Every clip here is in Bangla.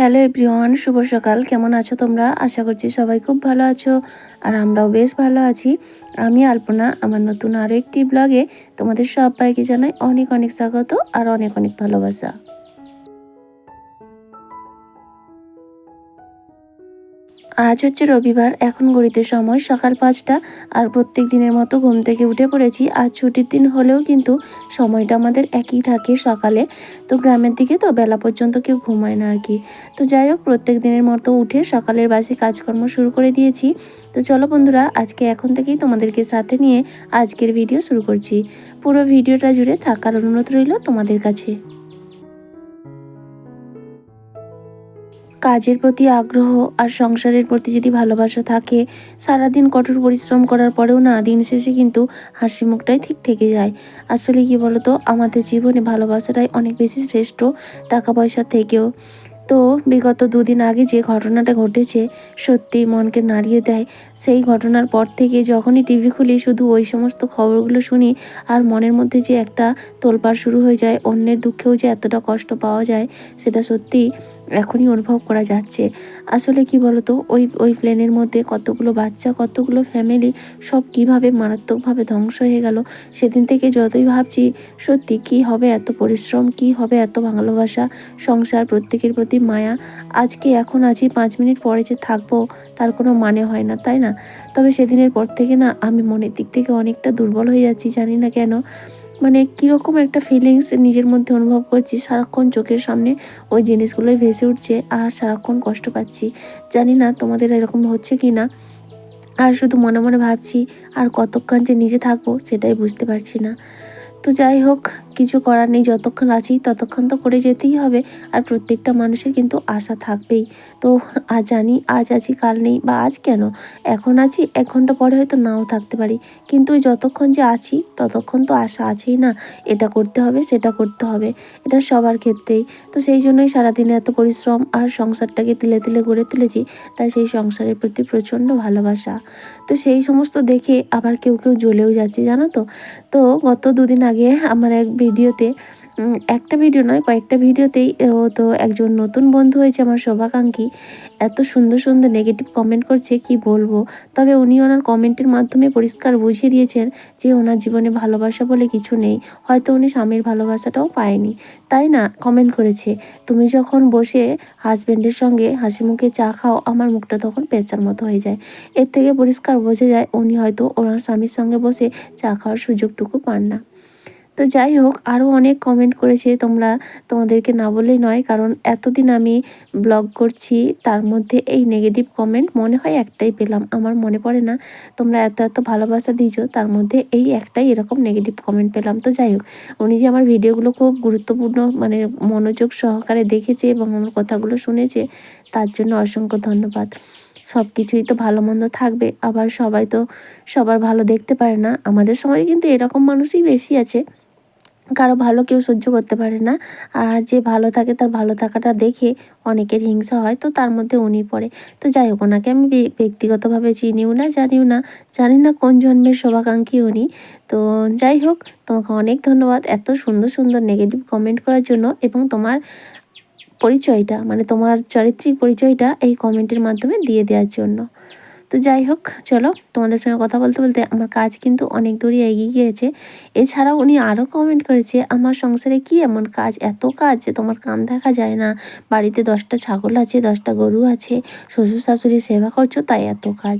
হ্যালো এভরিওয়ান, শুভ সকাল। কেমন আছো তোমরা? আশা করছি সবাই খুব ভালো আছো আর আমরাও বেশ ভালো আছি। আমি আলপনা, আমার নতুন আরও একটি ব্লগে তোমাদের সবাইকে জানাই অনেক অনেক স্বাগত আর অনেক অনেক ভালোবাসা। আজ হচ্ছে রবিবার, এখন ঘড়িতে সময় সকাল পাঁচটা আর প্রত্যেক দিনের মতো ঘুম থেকে উঠে পড়েছি। আজ ছুটির দিন হলেও কিন্তু সময়টা আমাদের একই থাকে সকালে। তো গ্রামের দিকে তো বেলা পর্যন্ত কেউ ঘুমায় না আর কি। তো যাই হোক, প্রত্যেক দিনের মতো উঠে সকালের বাসে কাজকর্ম শুরু করে দিয়েছি। তো চলো বন্ধুরা, আজকে এখন থেকেই তোমাদেরকে সাথে নিয়ে আজকের ভিডিও শুরু করছি। পুরো ভিডিওটা জুড়ে থাকার অনুরোধ রইল তোমাদের কাছে। কাজের প্রতি আগ্রহ আর সংসারের প্রতি যদি ভালোবাসা থাকে, সারাদিন কঠোর পরিশ্রম করার পরেও না, দিন শেষে কিন্তু হাসি মুখটাই ঠিক থেকে যায়। আসলে কি বলতো, আমাদের জীবনে ভালোবাসাটাই অনেক বেশি শ্রেষ্ঠ টাকা পয়সা থেকেও। তো বিগত দুদিন আগে যে ঘটনাটা ঘটেছে, সত্যি মনকে নাড়িয়ে দেয়। সেই ঘটনার পর থেকে যখনই টিভি খুলি, শুধু ওই সমস্ত খবরগুলো শুনি আর মনের মধ্যে যে একটা তোলপাড় শুরু হয়ে যায়, অন্যের দুঃখেও যে এতটা কষ্ট পাওয়া যায়, সেটা সত্যি এখনই অনুভব করা যাচ্ছে। আসলে কি বলতো? ওই ওই প্লেনের মধ্যে কতগুলো বাচ্চা, কতগুলো ফ্যামিলি সব কীভাবে মারাত্মকভাবে ধ্বংস হয়ে গেল, সেদিন থেকে যতই ভাবছি, সত্যি কি হবে এত পরিশ্রম, কি হবে এত ভালোবাসা, সংসার, প্রত্যেকের প্রতি মায়া, আজকে এখন আছি, পাঁচ মিনিট পরে যে থাকব, তার কোনো মানে হয় না, তাই না? তবে সেদিনের পর থেকে না, আমি মনের দিক থেকে অনেকটা দুর্বল হয়ে যাচ্ছি, জানি না কেন। মানে কীরকম একটা ফিলিংস নিজের মধ্যে অনুভব করছি, সারাক্ষণ চোখের সামনে ওই জিনিসগুলোই ভেসে উঠছে আর সারাক্ষণ কষ্ট পাচ্ছি। জানি না তোমাদের এরকম হচ্ছে কি না আর শুধু মনে মনে ভাবছি আর কতক্ষণ যে নিজে থাকব সেটাই বুঝতে পারছি না। তো যাই হোক কিছু করার নেই, যতক্ষণ আছি ততক্ষণ তো করে যেতেই হবে আর প্রত্যেকটা মানুষের কিন্তু আশা থাকবেই। তো আজ জানি, আজ আছি, কাল নেই বা আজ কেন? এখন আছি, এক ঘণ্টা পরে হয়তো নাও থাকতে পারি। কিন্তু যতক্ষণ যে আছি ততক্ষণ তো আশা আছেই না। এটা করতে হবে, সেটা করতে হবে। এটা সবার ক্ষেত্রেই। তো সেই জন্যই সারাদিনে এত পরিশ্রম আর সংসারটাকে তিলে তিলে গড়ে তুলেছি, তাই সেই সংসারের প্রতি প্রচণ্ড ভালোবাসা। তো সেই সমস্ত দেখে আবার কেউ কেউ জ্বলেও যাচ্ছে, জানো তো? তো গত দুদিন আগে আমার এক ভিডিওতে একটা ভিডিও নয়, কয়েকটা ভিডিওতেই, ও তো একজন নতুন বন্ধু হয়েছে আমার শোভাকাঙ্ক্ষী। এত সুন্দর সুন্দর নেগেটিভ কমেন্ট করছে, কি বলব? তবে উনি ওনার কমেন্টের মাধ্যমে পরিষ্কার বুঝিয়ে দিয়েছেন যে ওনার জীবনে ভালোবাসা বলে কিছু নেই। হয়তো উনি স্বামীর ভালোবাসাটাও পায়নি। তাই না? কমেন্ট করেছে। তুমি যখন বসে হাজব্যান্ডের সঙ্গে হাসি মুখে চা খাও, আমার মুখটা তখন পেঁচার মতো হয়ে যায়। এর থেকে পরিষ্কার বোঝা যায়, উনি হয়তো ওনার স্বামীর সঙ্গে বসে চা খাওয়ার সুযোগটুকু পান না। তো যাই হোক আরও অনেক কমেন্ট করেছে তোমরা, তোমাদেরকে না বললেই নয়, কারণ এতদিন আমি ব্লগ করছি, তার মধ্যে এই নেগেটিভ কমেন্ট মনে হয় একটাই পেলাম। আমার মনে পড়ে না, তোমরা এত এত ভালোবাসা দিয়েছ, তার মধ্যে এই একটাই এরকম নেগেটিভ কমেন্ট পেলাম। তো যাই হোক, উনি যে আমার ভিডিওগুলো খুব গুরুত্বপূর্ণ মানে মনোযোগ সহকারে দেখেছে এবং আমার কথাগুলো শুনেছে, তার জন্য অসংখ্য ধন্যবাদ। সব কিছুই তো ভালো মন্দ থাকবে, আবার সবাই তো সবার ভালো দেখতে পারে না। আমাদের সমাজে কিন্তু এরকম মানুষই বেশি আছে। কারও ভালো কেউ সহ্য করতে পারে না। আর যে ভালো থাকে তার ভালো থাকাটা দেখে অনেকের হিংসা হয়, তো তার মধ্যে উনি পড়ে। তো যাই হোক, ওনাকে আমি ব্যক্তিগতভাবে চিনিও না, জানিও না। জানি না কোন জন্মের শোভাকাঙ্ক্ষী উনি। তো যাই হোক, তোমাকে অনেক ধন্যবাদ এত সুন্দর সুন্দর নেগেটিভ কমেন্ট করার জন্য এবং তোমার পরিচয়টা মানে তোমার চারিত্রিক পরিচয়টা এই কমেন্টের মাধ্যমে দিয়ে দেওয়ার জন্য। তো যাই হোক, চলো তোমাদের সঙ্গে কথা বলতে বলতে আমার কাজ কিন্তু অনেক দূরই এগিয়ে গিয়েছে। এছাড়াও উনি আরও কমেন্ট করেছে, আমার সংসারে কি এমন কাজ, এত কাজ যে তোমার কাম দেখা যায় না? বাড়িতে দশটা ছাগল আছে, দশটা গরু আছে, শ্বশুর শাশুড়ি সেবা করছ, তাই এত কাজ।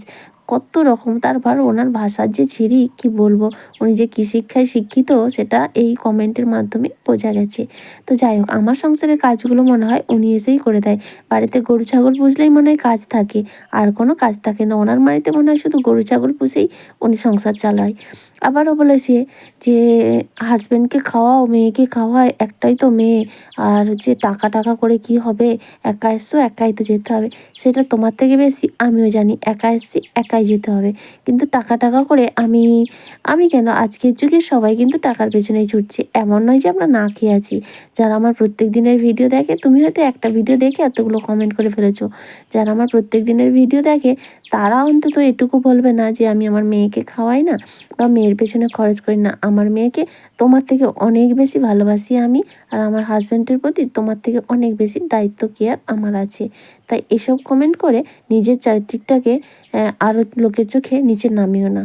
কত রকম তারপর ওনার ভাষার যে ছিরি, কি বলব? উনি যে কী শিক্ষায় শিক্ষিত, সেটা এই কমেন্টের মাধ্যমে বোঝা গেছে। তো যাই হোক, আমার সংসারের কাজগুলো মনে হয় উনি এসেই করে দেয়। বাড়িতে গরু, ছাগল পুষলেই মনে হয় কাজ থাকে। আর কোনো কাজ থাকে না। ওনার বাড়িতে মনে হয় শুধু গরু, ছাগল পুষেই উনি সংসার চালায়। আবারও বলেছে যে হাজব্যান্ডকে খাওয়াও, মেয়েকে খাওয়ায় একটাই তো মেয়ে। আর যে টাকা টাকা করে কি হবে? একা এসছো, একাই তো যেতে হবে। সেটা তোমার থেকে বেশি, আমিও জানি। একা এসছি, একাই যেতে হবে। কিন্তু টাকা টাকা করে আমি আমি কেন? আজকের যুগে সবাই কিন্তু টাকার পেছনেই ছুটছে। এমন নয় যে আমরা না খেয়ে আছি। যারা আমার প্রত্যেক দিনের ভিডিও দেখে, তুমি হয়তো একটা ভিডিও দেখে এতগুলো কমেন্ট করে ফেলেছো। যারা আমার প্রত্যেক দিনের ভিডিও দেখে তারা অন্তত এটুকু বলবে না যে আমি আমার মেয়েকে খাওয়াই না বা মেয়ের পেছনে খরচ করি না। আমার মেয়েকে তোমার থেকে অনেক বেশি ভালোবাসি আমি আর আমার হাজব্যান্ডের প্রতি তোমার থেকে অনেক বেশি দায়িত্ব কেয়ার আমার আছে। তাই এসব কমেন্ট করে নিজের চারিত্রিকটাকে আরও লোকের চোখে নিচে নামিও না।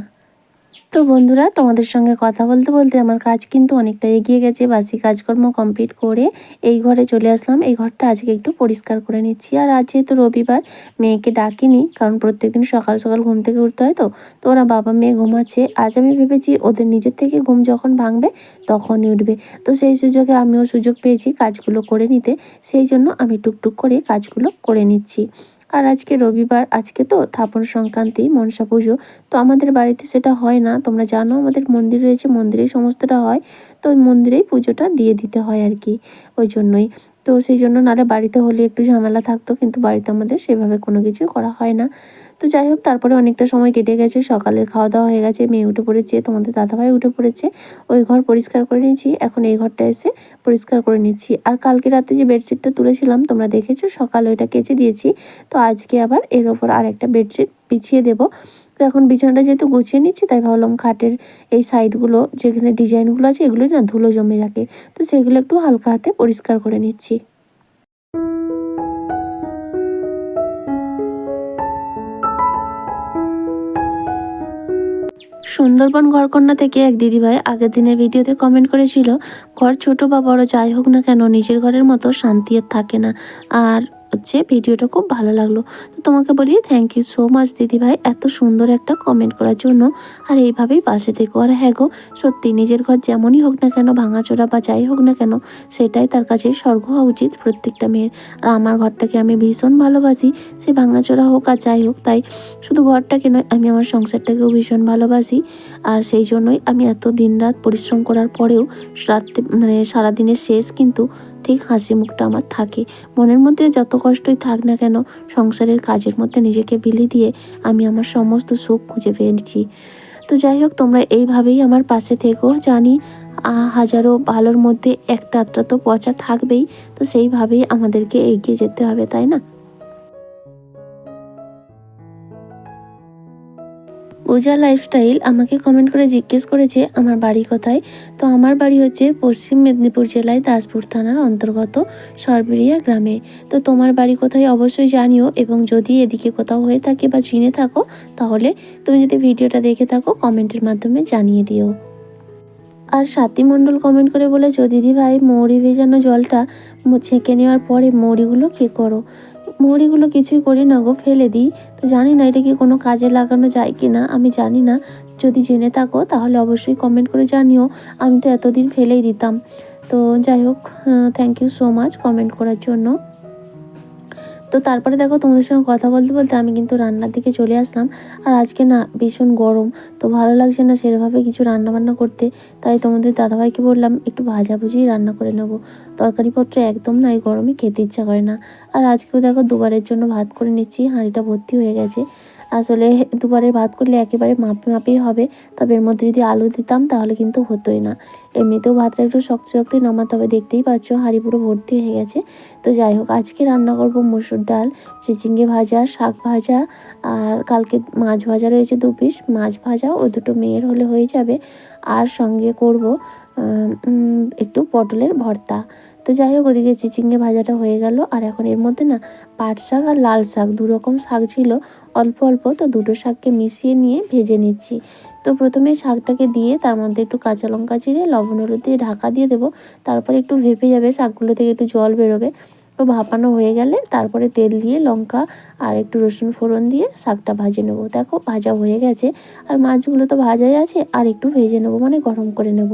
তো বন্ধুরা, তোমাদের সঙ্গে কথা বলতে বলতে আমার কাজ কিন্তু অনেকটা এগিয়ে গেছে। বাসি কাজকর্ম কমপ্লিট করে এই ঘরে চলে আসলাম। এই ঘরটা আজকে একটু পরিষ্কার করে নিচ্ছি। আর আজ যেহেতু রবিবার, মেয়েকে ডাকিনি, কারণ প্রত্যেকদিন সকাল সকাল ঘুম থেকে উঠতে হয় তো তো ওরা বাবা মেয়ে ঘুমাচ্ছে। আজ আমি ভেবেছি ওদের নিজের থেকে ঘুম যখন ভাঙবে, তখনই উঠবে। তো সেই সুযোগে আমিও সুযোগ পেয়েছি কাজগুলো করে নিতে। সেই জন্য আমি টুকটুক করে কাজগুলো করে নিচ্ছি। আর আজকে রবিবার, আজকে তো থাপন সংক্রান্তি, মনসা পুজো। তো আমাদের বাড়িতে সেটা হয় না। তোমরা জানো আমাদের মন্দির রয়েছে, মন্দিরেই সমস্তটা হয়। তো ওই মন্দিরেই পুজোটা দিয়ে দিতে হয় আর কি, ওই জন্যই। তো সেই জন্য নাহলে বাড়িতে হলে একটু ঝামেলা থাকতো, কিন্তু বাড়িতে আমাদের সেভাবে কোনো কিছু করা হয় না। তো যাই হোক, তারপরে অনেকটা সময় কেটে গেছে। সকালের খাওয়া দাওয়া হয়ে গেছে। মেয়ে উঠে পড়েছে, তোমাদের দাদাভাই উঠে পড়েছে। ওই ঘর পরিষ্কার করে নিয়েছি। এখন এই ঘরটা এসে পরিষ্কার করে নিচ্ছি। আর কালকে রাতে যে বেডশিটটা তুলেছিলাম, তোমরা দেখেছ, সকালে ওইটা কেচে দিয়েছি। তো আজকে আবার এর ওপর আর একটা বেডশিট বিছিয়ে দেবো। তো এখন বিছানাটা যেহেতু গুছিয়ে নিচ্ছি, তাই ভাবলাম খাটের এই সাইডগুলো, যেখানে ডিজাইনগুলো আছে, এগুলোই না ধুলো জমে থাকে। তো সেগুলো একটু হালকা হাতে পরিষ্কার করে নিচ্ছি। সুন্দরবন ঘরকন্যা থেকে এক দিদিভাই আগের দিনের ভিডিওতে কমেন্ট করেছিল, ঘর ছোট বা বড় যাই হোক না কেন, নিজের ঘরের মতো শান্তি থাকে না। আর হচ্ছে, ভিডিওটা খুব ভালো লাগল। তো তোমাকে বলি থ্যাংক ইউ সো মাচ দিদিভাই এত সুন্দর একটা কমেন্ট করার জন্য। আর এইভাবেই পাশে থেকো। আর হ্যাঁ গো, সত্যি নিজের ঘর যেমনই হোক না কেন, ভাঙাচোরা বা যাই হোক না কেন, সেটাই তার কাছে স্বর্গ হওয়া উচিত প্রত্যেকটা মেয়ের। আর আমার ঘরটাকে আমি ভীষণ ভালোবাসি, সে ভাঙাচোরা হোক আর যাই হোক, তাই শুধু ঘরটাকে নয়, আমি আমার সংসারটাকেও ভীষণ ভালোবাসি। আর সেই জন্যই আমি এত দিন রাত পরিশ্রম করার পরেও রাত্রে মানে সারাদিনের শেষ কিন্তু ঠিক হাসি মুখটা আমার থাকে। মনের মধ্যে যত কষ্টই থাক না কেন, সংসারের কাজের মধ্যে নিজেকে বিলি দিয়ে আমি আমার সমস্ত সুখ খুঁজে পেয়েছি তো যাই হোক, তোমরা এইভাবেই আমার পাশে থেকো। জানি হাজারো ভালোর মধ্যে একটা আত্মা তো পচা থাকবেই, তো সেইভাবেই আমাদেরকে এগিয়ে যেতে হবে, তাই না? পূজা লাইফস্টাইল আমাকে কমেন্ট করে জিজ্ঞেস করেছে, আমার বাড়ি কোথায়? তো আমার বাড়ি হচ্ছে পশ্চিম মেদিনীপুর জেলায় দাসপুর থানার অন্তর্গত সরবেরিয়া গ্রামে। তো তোমার বাড়ি কোথায় অবশ্যই জানিও এবং যদি এদিকে কোথাও হয়ে থাকে বা চিনে থাকো, তাহলে তুমি যদি ভিডিওটা দেখে থাকো, কমেন্টের মাধ্যমে জানিয়ে দিও। আর সাথী মণ্ডল কমেন্ট করে বলেছ দিদি ভাই মৌরি ভেজানো জলটা ছেঁকে নেওয়ার পরে মৌরিগুলো কী করো। মৌরিগুলো কিছুই করি না গো, ফেলে দিই। তো জানি না এটা কি কোনো কাজে লাগানো যায় কি না আমি জানি না। যদি জেনে থাকো, তাহলে অবশ্যই কমেন্ট করে জানিও। আমি তো এতদিন ফেলেই দিতাম। তো যাই হোক thank you so much comment করার জন্য। তো তারপরে দেখো তোমাদের সঙ্গে কথা বলতে বলতে আমি কিন্তু রান্নার দিকে চলে আসলাম। আর আজকে না ভীষণ গরম, তো ভালো লাগছে না সেভাবে কিছু রান্না বান্না করতে। তাই তোমাদের দাদাভাইকে বললাম, একটু ভাজাভুজি রান্না করে নেব। তরকারিপত্র একদম না এই গরমে খেতে ইচ্ছা করে না। আর আজকেও দেখো দুবারের জন্য ভাত করে নিচ্ছি, হাঁড়িটা ভর্তি হয়ে গেছে। আসলে দুবারের ভাত করলে একেবারে মাপে মাপেই হবে, তবে এর মধ্যে যদি আলু দিতাম তাহলে কিন্তু হতোই না। এমনিতেও ভাতটা একটু শক্ত শক্তই নামাতে হবে, দেখতেই পাচ্ছ হাঁড়ি পুরো ভর্তি হয়ে গেছে। তো যাই হোক, আজকে রান্না করব মসুর ডাল, চিচিঙ্গে ভাজা, শাক ভাজা, আর কালকে মাছ ভাজা রয়েছে দু পিস, মাছ ভাজা ওই দুটো মেয়ের হলে হয়ে যাবে। আর সঙ্গে করব একটু পটলের ভর্তা। তো যাই হোক, ওদিকে চিচিঙ্গে ভাজাটা হয়ে গেল, আর এখন এর মধ্যে না পাট শাক আর লাল শাক দু রকম শাক ছিল, অল্প অল্প, তো দুটো শাককে মিশিয়ে নিয়ে ভেজে নিচ্ছি। তো প্রথমে শাকটাকে দিয়ে তার মধ্যে একটু কাঁচা লঙ্কা চিরে লবণ হলুদ দিয়ে ঢাকা দিয়ে দেবো। তারপরে একটু ভেপে যাবে, শাকগুলো থেকে একটু জল বেরোবে। তো ভাপানো হয়ে গেলে তারপরে তেল দিয়ে লঙ্কা আর একটু রসুন ফোড়ন দিয়ে শাকটা ভাজে নেব। দেখো ভাজা হয়ে গেছে। আর মাছগুলো তো ভাজাই আছে, আর একটু ভেজে নেব মানে গরম করে নেব।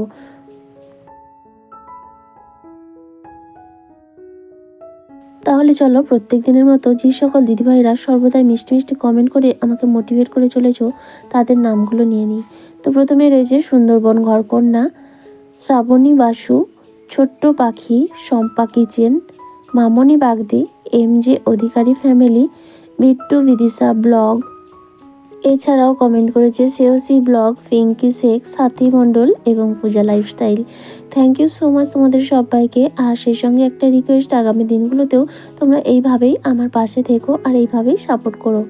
তাহলে চলো প্রত্যেক দিনের মতো যে সকল দিদিভাইরা সর্বদাই মিষ্টি মিষ্টি কমেন্ট করে আমাকে মোটিভেট করে চলেছ, তাদের নামগুলো নিয়ে নিই। তো প্রথমে রয়েছে সুন্দরবন ঘরকন্যা, শ্রাবণী বাসু, ছোট্ট পাখি, Shampa kitchen, Mamoni Bagdi M J Adhikari family Bittu Bidisha blog. এছাড়াও কমেন্ট করেছে সেওসি ব্লগ পিঙ্কি শেখ, সাথী মণ্ডল এবং Puja lifestyle thank you so much তোমাদের সবাইকে। আর সেই সঙ্গে একটা রিকোয়েস্ট আগামী দিনগুলোতেও তোমরা এইভাবেই আমার পাশে থেকো আর এইভাবেই সাপোর্ট করো।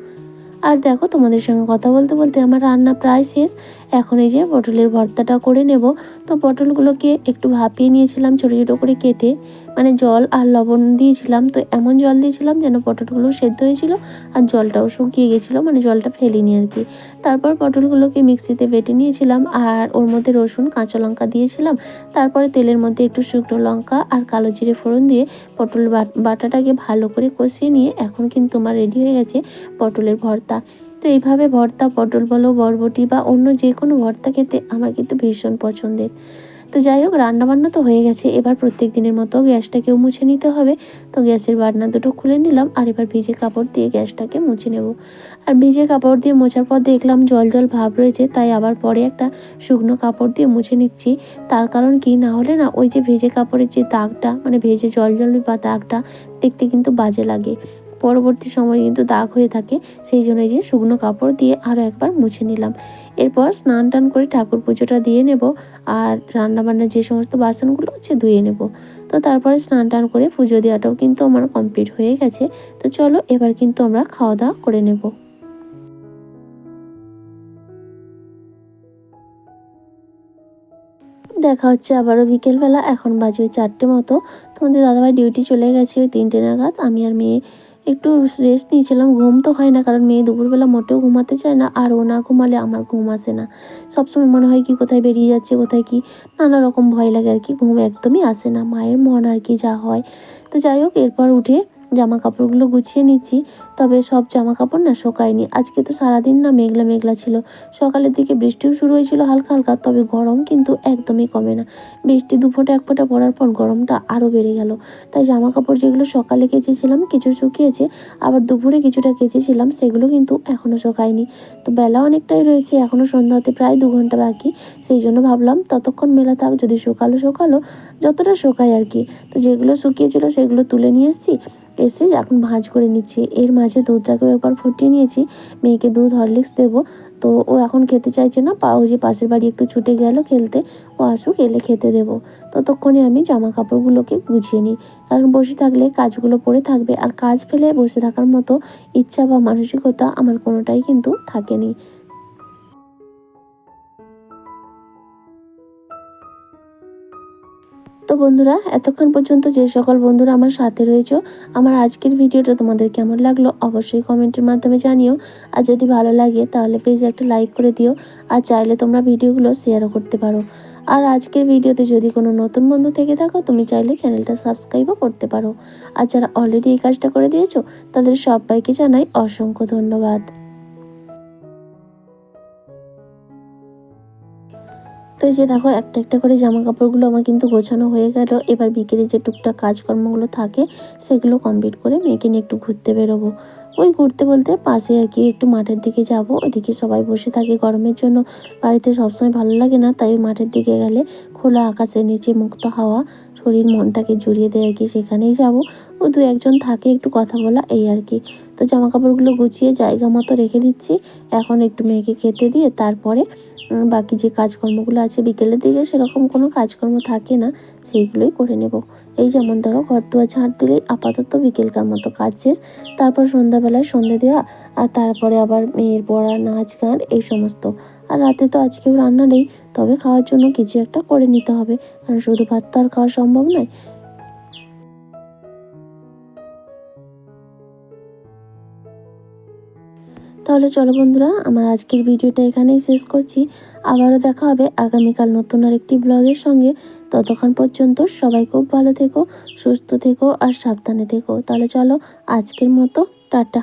আর দেখো তোমাদের সঙ্গে কথা বলতে বলতে আমার রান্না প্রায় শেষ। এখন এই যে পটলের ভর্তাটা করে নেব। তো পটলগুলোকে একটু ভাপিয়ে নিয়েছিলাম, ছোটো ছোটো করে কেটে মানে জল আর লবণ দিয়েছিলাম। তো এমন জল দিয়েছিলাম যেন পটলগুলো সেদ্ধ হয়েছিল আর জলটাও শুকিয়ে গেছিল মানে জলটা ফেলিনি আর কি। তারপর পটলগুলোকে মিক্সিতে বেটে নিয়েছিলাম আর ওর মধ্যে রসুন, কাঁচা লঙ্কা দিয়েছিলাম। তারপরে তেলের মধ্যে একটু শুকনো লঙ্কা আর কালো জিরে ফোড়ন দিয়ে পটল বাটাটাকে ভালো করে কষিয়ে নিয়ে, এখন কিন্তু আমার রেডি হয়ে গেছে পটলের ভর্তা। তো এইভাবে ভর্তা, পটল বলো, বরবটি বা অন্য যে কোনো ভর্তা খেতে আমার কিন্তু ভীষণ পছন্দের। তো যাই হোক, রান্নাবান্না তো হয়ে গেছে। এবার প্রত্যেক দিনের মতো গ্যাসটাকেও মুছে নিতে হবে। তো গ্যাসের বাটনা দুটো খুলে নিলাম আর এবার ভিজে কাপড় দিয়ে গ্যাসটাকে মুছে নেব। আর ভিজে কাপড় দিয়ে মোছার পর দেখলাম জল জল ভাব রয়েছে, তাই আবার পরে একটা শুকনো কাপড় দিয়ে মুছে নিচ্ছি। তার কারণ কি না হলে না, ওই যে ভেজে কাপড়ের যে দাগটা মানে ভেজে জল জল বা দাগটা দেখতে কিন্তু বাজে লাগে। পরবর্তী সময় কিন্তু দাগ হয়ে থাকে, সেই জন্য যে শুকনো কাপড় দিয়ে আরও একবার মুছে নিলাম। এরপর স্নান টান করে ঠাকুর পুজোটা দিয়ে নেব আর রান্নাবান্নার যে সমস্ত বাসনগুলো হচ্ছে ধুয়ে নেব। তো তারপরে স্নান টান করে পুজো দেওয়াটাও কিন্তু আমার কমপ্লিট হয়ে গেছে। তো চলো এবার কিন্তু আমরা খাওয়া দাওয়া করে নেব। দেখা হচ্ছে আবারও বিকেলবেলা, এখন বাজে ওই চারটে মতো। তোমাদের দাদাভাই ডিউটি চলে গেছে, ওই তিনটে নাগাদ আমি আর মেয়ে একটু রেস্ট নিয়েছিলাম, ঘুম তো হয় না, কারণ মেয়ে দুপুরবেলা মোটেও ঘুমাতে চায় না, আর ও না ঘুমালে আমার ঘুম আসে না। সবসময় মনে হয় কি, কোথায় বেরিয়ে যাচ্ছে, কোথায় কি, নানা রকম ভয় লাগে আর কি, ঘুম একদমই আসে না, মায়ের মন আর কি যা হয়। তো যাই হোক, এরপর উঠে জামা কাপড়গুলো গুছিয়ে নিচ্ছি, তবে সব জামা কাপড় না শোকায়নি। আজকে তো সারাদিন না মেঘলা মেঘলা ছিল। সকালের দিকে বৃষ্টিও শুরু হয়েছিল হালকা হালকা, তবে গরম কিন্তু একদমই কমে না। বৃষ্টি দু ফোঁটা, এক ফোঁটা পড়ার পর গরমটা আরও বেড়ে গেল। তাই জামা কাপড় যেগুলো সকালে কেচেছিলাম, কিছু শুকিয়েছে, আবার দুপুরে কিছুটা কেচেছিলাম, সেগুলো কিন্তু এখনও শোকায়নি। তো বেলা অনেকটাই রয়েছে এখনও সন্ধ্যা হতে প্রায় দু ঘণ্টা বাকি। সেই জন্য ভাবলাম, ততক্ষণ মেলা থাক, যদি শুকালো শুকালো, যতটা শোকায় আর কি। তো যেগুলো শুকিয়েছিল, সেগুলো তুলে নিয়ে এসেছি। এসে এখন ভাঁজ করে নিচ্ছি। এর মাঝে দুধটাকেও একবার ফুটিয়ে নিয়েছি। মেয়েকে দুধ হরলিক্স দেবো। তো ও এখন খেতে চাইছে না। পা যে পাশের বাড়ি একটু ছুটে গেল খেলতে, ও আসুক এলে খেতে দেবো। ততক্ষণে আমি জামা কাপড়গুলোকে গুছিয়ে নিই। কারণ বসে থাকলে কাজগুলো পড়ে থাকবে। আর কাজ ফেলে বসে থাকার মতো ইচ্ছা বা মানসিকতা আমার কোনোটাই কিন্তু থাকেনি। তো বন্ধুরা, এতক্ষণ পর্যন্ত যে সকল বন্ধুরা আমার সাথে রয়েছে, আমার আজকের ভিডিওটা তোমাদের কেমন লাগল অবশ্যই কমেন্টের মাধ্যমে জানিও। আর যদি ভালো লাগে তাহলে প্লিজ একটা লাইক করে দিও, আর চাইলে তোমরা ভিডিওগুলো শেয়ারও করতে পারো। আর আজকের ভিডিওতে যদি কোনো নতুন বন্ধু থেকে থাকো, তুমি চাইলে চ্যানেলটা সাবস্ক্রাইবও করতে পারো। আর যারা অলরেডি এই কাজটা করে দিয়েছ, তাদের সবাইকে জানাই অসংখ্য ধন্যবাদ। তো এই যে দেখো, একটা একটা করে জামা কাপড়গুলো আমার কিন্তু গোছানো হয়ে গেল। এবার বিকেলে যে টুকটাক কাজকর্মগুলো থাকে, সেগুলো কমপ্লিট করে মেয়েকে নিয়ে একটু ঘুরতে বেরোবো। ওই ঘুরতে বলতে পাশে আর কি একটু মাঠের দিকে যাব। ওদিকে সবাই বসে থাকে গরমের জন্য। বাড়িতে সবসময় ভালো লাগে না, তাই মাঠের দিকে গেলে খোলা আকাশের নিচে মুক্ত হাওয়া, শরীর মনটাকে জুড়িয়ে দেয় আর কি, সেখানেই যাব। ও দু একজন থাকে, একটু কথা বলা, এই আর কি। তো জামা কাপড়গুলো গুছিয়ে জায়গা মতো রেখে দিচ্ছি। এখন একটু মেয়েকে খেতে দিয়ে তারপরে বাকি যে কাজকর্মগুলো আছে বিকেলের দিকে সেরকম কোনো কাজকর্ম থাকে না, সেইগুলোই করে নেব। এই যেমন ধরো ঘর দুয়ার ঝাঁট দিলেই আপাতত বিকেলকার মতো কাজ শেষ, তারপর সন্ধ্যাবেলায় সন্ধে দেওয়া, আর তারপরে আবার মেয়ের পড়া নাচ গান, এই সমস্ত। আর রাতে তো আজকেও রান্না নেই, তবে খাওয়ার জন্য কিছু একটা করে নিতে হবে, কারণ শুধু ভাত তো আর খাওয়া সম্ভব নয়। তাহলে চলো বন্ধুরা, আমার আজকের ভিডিওটা এখানেই শেষ করছি। আবারও দেখা হবে আগামীকাল নতুন আর একটি ব্লগের সঙ্গে। ততক্ষণ পর্যন্ত সবাই খুব ভালো থেকো, সুস্থ থেকো আর সাবধানে থেকো। তাহলে চলো আজকের মতো, টাটা।